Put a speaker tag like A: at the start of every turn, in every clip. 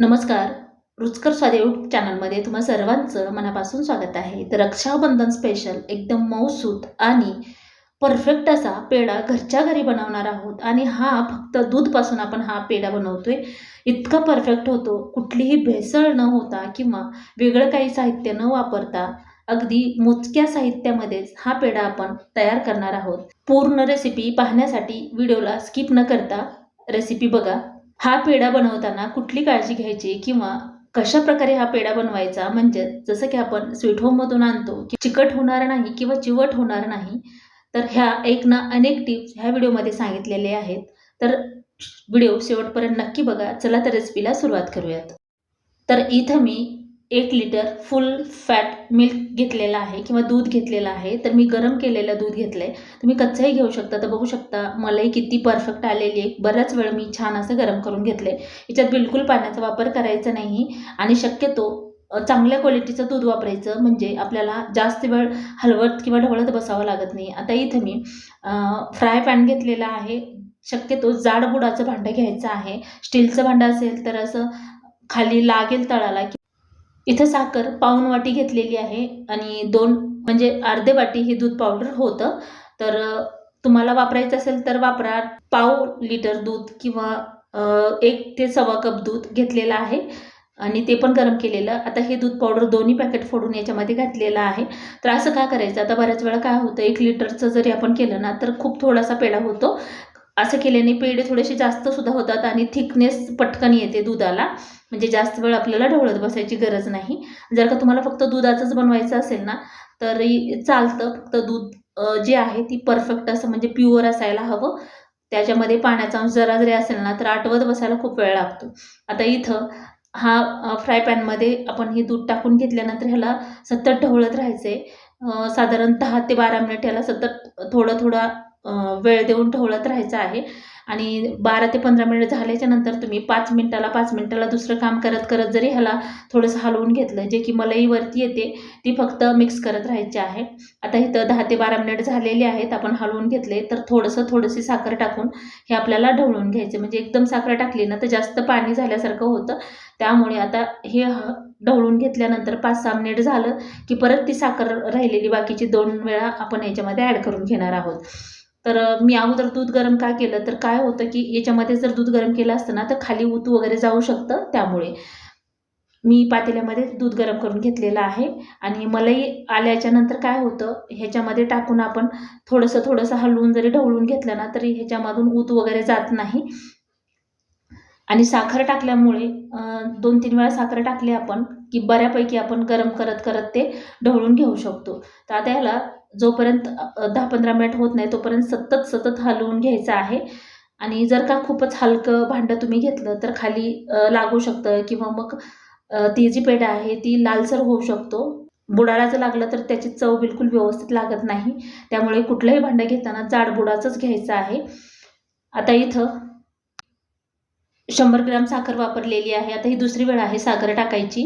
A: नमस्कार. रुचकर स्वाद यूट्यूब चॅनलमध्ये तुम्हा सर्वांचं मनापासून स्वागत आहे. तर रक्षाबंधन स्पेशल एकदम मऊसूत आणि परफेक्ट असा पेढा घरच्या घरी बनवणार आहोत आणि हा फक्त दूधपासून आपण हा पेढा बनवतोय. इतका परफेक्ट होतो. कुठलीही भेसळ न होता किंवा वेगळं काही साहित्य न वापरता अगदी मोजक्या साहित्यामध्येच हा पेढा आपण तयार करणार आहोत. पूर्ण रेसिपी पाहण्यासाठी व्हिडिओला स्किप न करता रेसिपी बघा. हा पेढा बनवताना कुठली काळजी घ्यायची किंवा कशा प्रकारे हा पेढा बनवायचा? म्हणजे जसं की आपण स्वीट होममधून आणतो की चिकट होणार नाही किंवा चिवट होणार नाही तर ह्या एक ना अनेक टिप्स ह्या व्हिडिओमध्ये सांगितलेले आहेत. तर व्हिडिओ शेवटपर्यंत नक्की बघा. चला तर रेसिपीला सुरुवात करूयात. तर इथं मी एक लिटर फुल फॅट मिल्क घेतलेलं आहे किंवा दूध घेतलेलं आहे. तर मी गरम केलेलं दूध घेतलं आहे तुम्ही कच्चंही घेऊ शकता. तर बघू शकता मलाई किती परफेक्ट आलेली आहे. बराच वेळ मी छान असं गरम करून घेतलं आहे याच्यात बिलकुल पाण्याचा वापर करायचा नाही. आणि शक्यतो चांगल्या क्वालिटीचं दूध वापरायचं म्हणजे आपल्याला जास्त वेळ हलवत किंवा ढवळत बसावं लागत नाही. आता इथं मी फ्राय पॅन घेतलेला आहे. शक्यतो जाड बुडाचं भांडं घ्यायचं आहे. स्टीलचं भांडं असेल तर असं खाली लागेल तळाला इथं साखर पाऊन वाटी घेतलेली आहे आणि दोन म्हणजे अर्धे वाटी हे दूध पावडर होतं. तर तुम्हाला वापरायचं असेल तर वापरा. पाव लिटर दूध किंवा एक ते सव्वा कप दूध घेतलेलं आहे आणि ते पण गरम केलेलं. आता हे दूध पावडर दोन्ही पॅकेट फोडून याच्यामध्ये घातलेलं आहे. तर असं का करायचं? आता बऱ्याच वेळा काय होतं एक लिटरचं जरी आपण केलं ना तर खूप थोडासा पेढा होतो. असं केल्याने पेढे थोडेसे जास्त सुद्धा होतात आणि थिकनेस पटकन येते दुधाला. म्हणजे जास्त वेळ आपल्याला ढवळत बसायची गरज नाही. जर का तुम्हाला फक्त दुधाचंच बनवायचं असेल ना तरी चालतं. फक्त दूध जे आहे ती परफेक्ट असं म्हणजे प्युअर असायला हवं. त्याच्यामध्ये पाण्याचा अंश जरा जरी असेल ना तर आटवत बसायला खूप वेळ लागतो. आता इथं हा फ्राय पॅनमध्ये आपण हे दूध टाकून घेतल्यानंतर ह्याला सतत ढवळत राहायचं आहे साधारण दहा ते बारा मिनिट ह्याला सतत थोडं थोडा वेळ देऊन ढवळत राहायचं आहे. आणि बारा ते पंधरा मिनिट झाल्याच्यानंतर तुम्ही पाच मिनिटाला पाच मिनिटाला दुसरं काम करत करत जरी ह्याला थोडंसं हलवून घेतलं जे की मलईवरती येते ती फक्त मिक्स करत राहायची आहे. आता इथं दहा ते बारा मिनिट झालेले आहेत आपण हलवून घेतले तर थोडंसं थोडीशी साखर टाकून हे आपल्याला ढवळून घ्यायचं. म्हणजे एकदम साखर टाकली ना तर जास्त पाणी झाल्यासारखं होतं. त्यामुळे आता हे ह- ढवळून घेतल्यानंतर पाच सहा मिनिट झालं की परत ती साखर राहिलेली बाकीची दोन वेळा आपण याच्यामध्ये ॲड करून घेणार आहोत. तर मी अगोदर दूध गरम का केलं? तर काय होतं की याच्यामध्ये जर दूध गरम केलं असतं ना तर खाली ऊत वगैरे जाऊ शकतं त्यामुळे. मी पातेल्यामध्ये दूध गरम करून घेतलेलं आहे. आणि मलाई आल्याच्यानंतर काय होतं ह्याच्यामध्ये टाकून आपण थोडंसं थोडंसं हलवून जरी ढवळून घेतलं ना तरी ह्याच्यामधून ऊत वगैरे जात नाही. आणि साखर टाकल्यामुळे दोन तीन वेळा साखर टाकली आपण की बऱ्यापैकी आपण गरम करत करत ते ढवळून घेऊ शकतो. तर आता ह्याला जोपर्यंत दहा पंधरा मिनिट होत नाही तोपर्यंत सतत सतत हलवून घ्यायचं आहे. आणि जर का खूपच हलकं भांडं तुम्ही घेतलं तर खाली लागू शकतं किंवा मग ती जी पेढा आहे ती लालसर होऊ शकतो. बुडाला जर लागलं तर त्याची चव बिलकुल व्यवस्थित लागत नाही. त्यामुळे कुठलंही भांडं घेताना जाड बुडाचंच घ्यायचं आहे. आता इथं शंभर ग्राम साखर वापरलेली आहे. आता ही दुसरी वेळ आहे साखर टाकायची.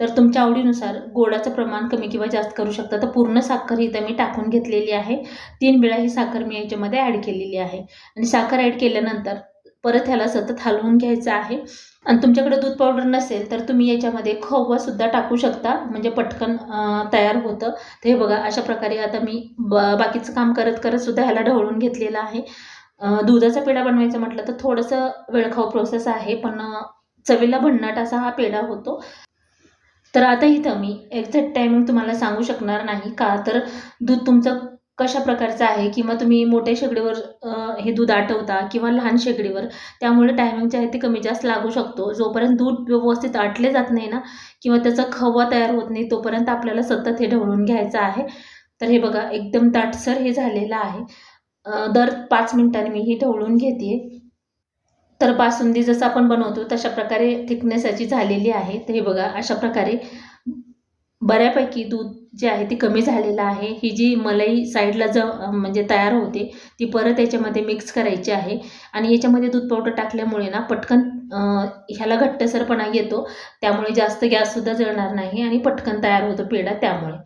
A: तर तुमच्या आवडीनुसार गोडाचं प्रमाण कमी किंवा जास्त करू शकता. तर पूर्ण साखर इथं मी टाकून घेतलेली आहे. तीन वेळा ही साखर मी याच्यामध्ये ॲड केलेली आहे. आणि साखर ॲड केल्यानंतर परत ह्याला सतत हलवून घ्यायचं आहे. आणि तुमच्याकडे दूध पावडर नसेल तर तुम्ही याच्यामध्ये खवासुद्धा टाकू शकता. म्हणजे पटकन तयार होतं. तर हे बघा अशा प्रकारे आता मी ब बाकीचं काम करत करत सुद्धा ह्याला ढवळून घेतलेलं आहे. दुधाचा पेढा बनवायचं म्हटलं तर थोडंसं वेळखाऊ प्रोसेस आहे पण चवीला भन्नाट असा हा पेढा होतो. तर आता इथं मी एक्झॅक्ट टायमिंग तुम्हाला सांगू शकणार नाही का? तर दूध तुमचं कशा प्रकारचं आहे? किंवा तुम्ही मोठ्या शेगडीवर हे दूध आटवता किंवा लहान शेगडीवर? त्यामुळे टायमिंग जे आहे ते कमी जास्त लागू शकतो. जोपर्यंत दूध व्यवस्थित आटले जात नाही ना किंवा त्याचा खवा तयार होत नाही तोपर्यंत आपल्याला सतत हे ढवळून घ्यायचं आहे. तर हे बघा एकदम ताटसर हे झालेलं आहे. दर पाच मिनटांनी मी ही ढवळून घेते. तर बासुंदी जसं आपण बनवतो तशा प्रकारे थिकनेस याची झालेली आहे. तर हे बघा अशा प्रकारे बऱ्यापैकी दूध जे आहे ते कमी झालेलं आहे. ही जी मलाई साईडला ज म्हणजे तयार होते ती परत याच्यामध्ये मिक्स करायची आहे. आणि याच्यामध्ये दूध पावडर टाकल्यामुळे ना पटकन ह्याला घट्टसरपणा येतो. त्यामुळे जास्त गॅससुद्धा जळणार नाही आणि पटकन तयार होतो पेढा त्यामुळे.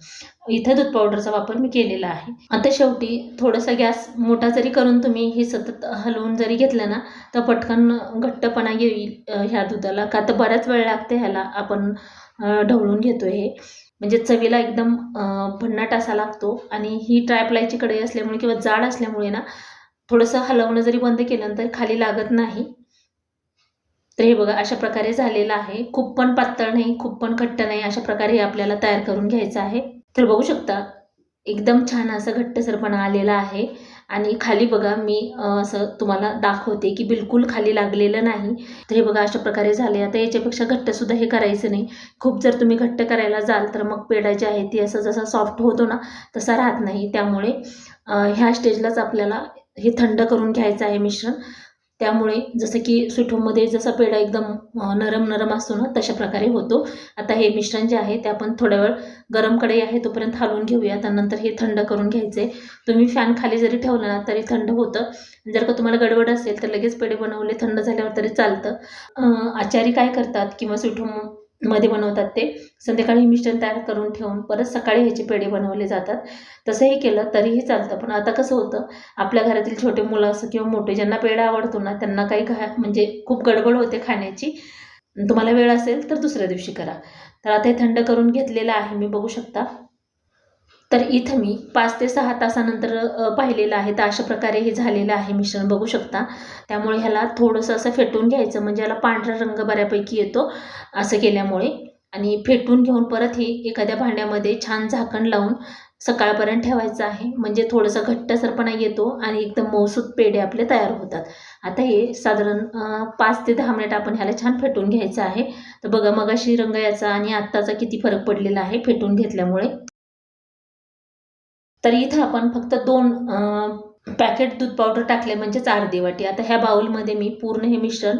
A: इथं दूध पावडरचा वापर मी केलेला आहे. आता शेवटी थोडासा गॅस मोठा जरी करून तुम्ही हे सतत हलवून जरी घेतलं ना तर पटकन घट्टपणा येईल ह्या दुधाला. का तर बराच वेळ लागते ह्याला आपण ढवळून घेतो हे. म्हणजे चवीला एकदम भन्नाट असा लागतो. आणि ही ट्रायप्लायची कढई असल्यामुळे किंवा जाड असल्यामुळे ना थोडंसं हलवणं जरी बंद केलं तर खाली लागत नाही. तर हे बघा अशा प्रकारे झालेलं आहे. खूप पण पातळ नाही खूप पण घट्ट नाही अशा प्रकारे हे आपल्याला तयार करून घ्यायचं आहे. तर बघू शकता एकदम छान असं घट्टसरपणा आलेला आहे. आणि खाली बघा मी असं तुम्हाला दाखवते की बिलकुल खाली लागलेलं नाही. तर हे बघा अशा प्रकारे झाले. आता याच्यापेक्षा घट्टसुद्धा हे करायचं नाही. खूप जर तुम्ही घट्ट करायला जाल तर मग पेढा जे आहे ती असं जसा सॉफ्ट होतो ना तसा राहत नाही. त्यामुळे ह्या स्टेजलाच आपल्याला हे थंड करून घ्यायचं आहे मिश्रण. त्यामुळे जसं की सुठोमध्ये जसा पेढा एकदम नरम नरम असतो ना तशा प्रकारे होतो. आता हे मिश्रण जे आहे ते आपण थोड्या वेळ गरम कढई आहे तोपर्यंत हलवून घेऊया. त्यानंतर हे थंड करून घ्यायचे. तुम्ही फॅन खाली जरी ठेवलं ना तरी थंड होतं. जर का तुम्हाला गडबड असेल तर लगेच पेढे बनवले थंड झाल्यावर तरी चालतं. आचारी काय करतात किंवा सुठो मध्ये बनवतात ते. संध्याकाळी मिश्रण तयार करून ठेवून परत सकाळी ह्याचे पेढे बनवले जातात. तसंही केलं तरीही चालतं. पण आता कसं होतं आपल्या घरातील छोटे मुलं असं किंवा मोठे ज्यांना पेढा आवडतो ना त्यांना काही घा म्हणजे खूप गडबड होते खाण्याची. तुम्हाला वेळ असेल तर दुसऱ्या दिवशी करा. तर आता हे थंड करून घेतलेलं आहे मी बघू शकता. तर इथं मी पाच ते सहा तासानंतर पाहिलेलं आहे. तर अशा प्रकारे हे झालेलं आहे मिश्रण. बघू शकता. त्यामुळे ह्याला थोडंसं असं फेटून घ्यायचं. म्हणजे याला पांढरा रंग बऱ्यापैकी येतो असं केल्यामुळे. आणि फेटून घेऊन परत हे एखाद्या भांड्यामध्ये छान झाकण लावून सकाळपर्यंत ठेवायचं आहे. म्हणजे थोडंसं घट्टसरपणा येतो आणि एकदम मौसूद पेढे आपले तयार होतात. आता हे साधारण पाच ते दहा मिनिट आपण ह्याला छान फेटून घ्यायचं आहे. तर बघा मगाशी रंग याचा आणि आत्ताचा किती फरक पडलेला आहे फेटून घेतल्यामुळे. तर इथं आपण फक्त दोन पॅकेट दूध पावडर टाकले म्हणजेच अर्धी वाटी. आता ह्या बाऊलमध्ये मी पूर्ण हे मिश्रण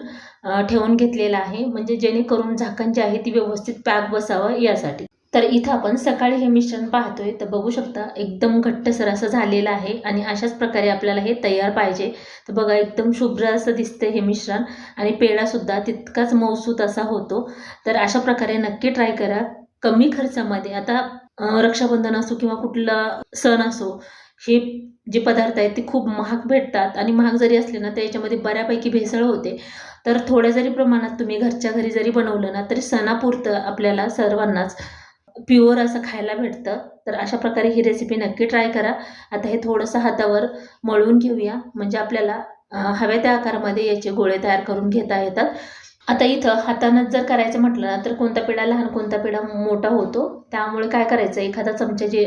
A: ठेवून घेतलेलं आहे. म्हणजे जेणेकरून झाकण जे आहे ती व्यवस्थित पॅक बसावं यासाठी. तर इथं आपण सकाळी हे मिश्रण पाहतोय. तर बघू शकता एकदम घट्टसर असं झालेलं आहे आणि अशाच प्रकारे आपल्याला हे तयार पाहिजे. तर बघा एकदम शुभ्र असं दिसतंय हे मिश्रण आणि पेढासुद्धा तितकाच मौसूत असा होतो. तर अशा प्रकारे नक्की ट्राय करा. कमी खर्चामध्ये. आता रक्षाबंधन असो किंवा कुठला सण असो हे जे पदार्थ आहेत ते खूप महाग भेटतात. आणि महाग जरी असले ना तर याच्यामध्ये बऱ्यापैकी भेसळ होते. तर थोड्या जरी प्रमाणात तुम्ही घरच्या घरी जरी बनवलं ना तरी सणापुरतं आपल्याला सर्वांनाच प्युअर असं खायला भेटतं. तर अशा प्रकारे ही रेसिपी नक्की ट्राय करा. आता हे थोडंसं हातावर मळून घेऊया. म्हणजे आपल्याला हव्या त्या आकारामध्ये याचे गोळे तयार करून घेता येतात. आता इथं हातानंच जर करायचं म्हटलं ना तर कोणता पेढा लहान कोणता पेढा मोठा होतो? त्यामुळे काय करायचं? एखादा चमचा जे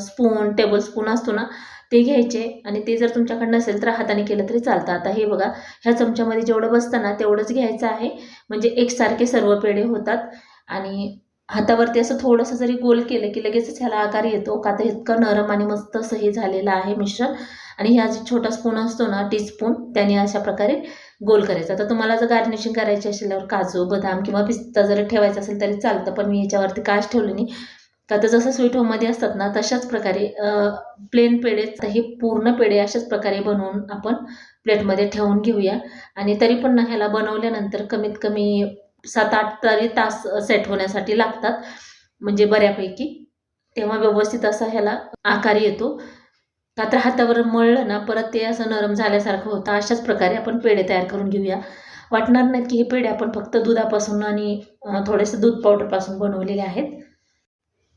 A: स्पून टेबल स्पून असतो ना ते घ्यायचे आणि ते जर तुमच्याकडे नसेल तर हाताने केलं तरी चालतं. आता हे बघा ह्या चमच्यामध्ये जेवढं बसतं ना तेवढंच घ्यायचं आहे. म्हणजे एकसारखे सर्व पेढे होतात आणि हातावरती असं थोडंसं जरी गोल केलं की लगेचच ह्याला आकार येतो. का तर इतकं नरम आणि मस्त असं हे झालेलं आहे मिश्रण. आणि ह्या जो छोटा स्पून असतो ना टीस्पून त्याने अशा प्रकारे गोल करायचा. तर तुम्हाला जर गार्निशिंग करायची असेल तर काजू बदाम किंवा पिस्ता जर ठेवायचा असेल तरी चालतं पण मी याच्यावरती काच ठेवलं नाही. का तर जसं स्वीट होममध्ये असतात ना तशाच प्रकारे प्लेन पेढे हे पूर्ण पेढे अशाच प्रकारे बनवून आपण प्लेटमध्ये ठेवून घेऊया. आणि तरी पण ना ह्याला बनवल्यानंतर कमीत कमी सात आठ तरी तास सेट होण्यासाठी लागतात. म्हणजे बऱ्यापैकी. तेव्हा व्यवस्थित असा ह्याला आकार येतो. का तर हातावर मळलं ना परत ते असं नरम झाल्यासारखं होतं. अशाच प्रकारे आपण पेढे तयार करून घेऊया. वाटणार नाहीत की हे पेढे आपण फक्त दुधापासून आणि थोडेसे दूध पावडरपासून बनवलेले आहेत.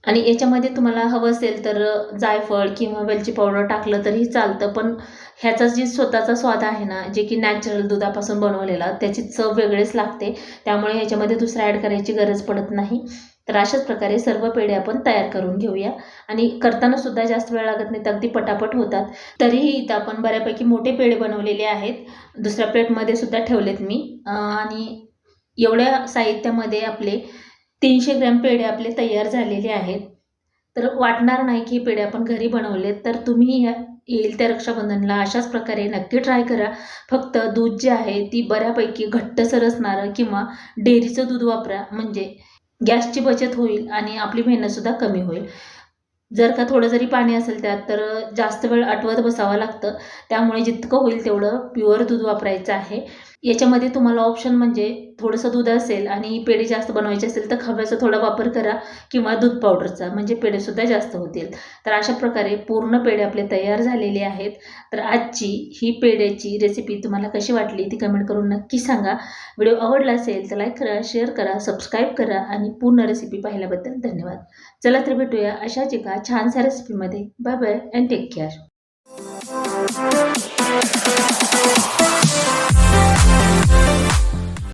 A: आणि याच्यामध्ये तुम्हाला हवं असेल तर जायफळ किंवा वेलची पावडर टाकलं तरीही चालतं. पण ह्याचा जी स्वतःचा स्वाद आहे ना जे की नॅचरल दुधापासून बनवलेला त्याची चव वेगळीच लागते. त्यामुळे ह्याच्यामध्ये दुसरं ॲड करायची गरज पडत नाही. तर अशाच प्रकारे सर्व पेढे आपण तयार करून घेऊया. आणि करताना सुद्धा जास्त वेळ लागत नाही तर अगदी पटापट होतात. तरीही इथं आपण बऱ्यापैकी मोठे पेढे बनवलेले आहेत. दुसऱ्या प्लेटमध्ये सुद्धा ठेवलेत मी. आणि एवढ्या साहित्यामध्ये आपले तीनशे ग्रॅम पेढे आपले तयार झालेले आहेत. तर वाटणार नाही की हे पेढे आपण घरी बनवलेत तर तुम्ही ह्या येईल त्या रक्षाबंधनला अशाच प्रकारे नक्की ट्राय करा. फक्त दूध जे आहे ती बऱ्यापैकी घट्टसर असणारं किंवा डेअरीचं दूध वापरा. म्हणजे गॅसची बचत होईल आणि आपली मेहनतसुद्धा कमी होईल. जर का थोडं जरी पाणी असेल त्यात तर जास्त वेळ आटवत बसावं लागतं. त्यामुळे जितकं होईल तेवढं प्युअर दूध वापरायचं आहे. याच्यामध्ये तुम्हाला ऑप्शन म्हणजे थोडंसं दूध असेल आणि पेढे जास्त बनवायचे असेल तर खव्याचा थोडा वापर करा किंवा दूध पावडरचा म्हणजे पेढेसुद्धा जास्त होतील. तर अशा प्रकारे पूर्ण पेढे आपले तयार झालेले आहेत. तर आजची ही पेढ्याची रेसिपी तुम्हाला कशी वाटली ती कमेंट करून नक्की सांगा. व्हिडिओ आवडला असेल तर लाईक करा शेअर करा सबस्क्राईब करा आणि पूर्ण रेसिपी पाहिल्याबद्दल धन्यवाद. चला तर भेटूया अशाच एका छानशा रेसिपीमध्ये bye bye and take care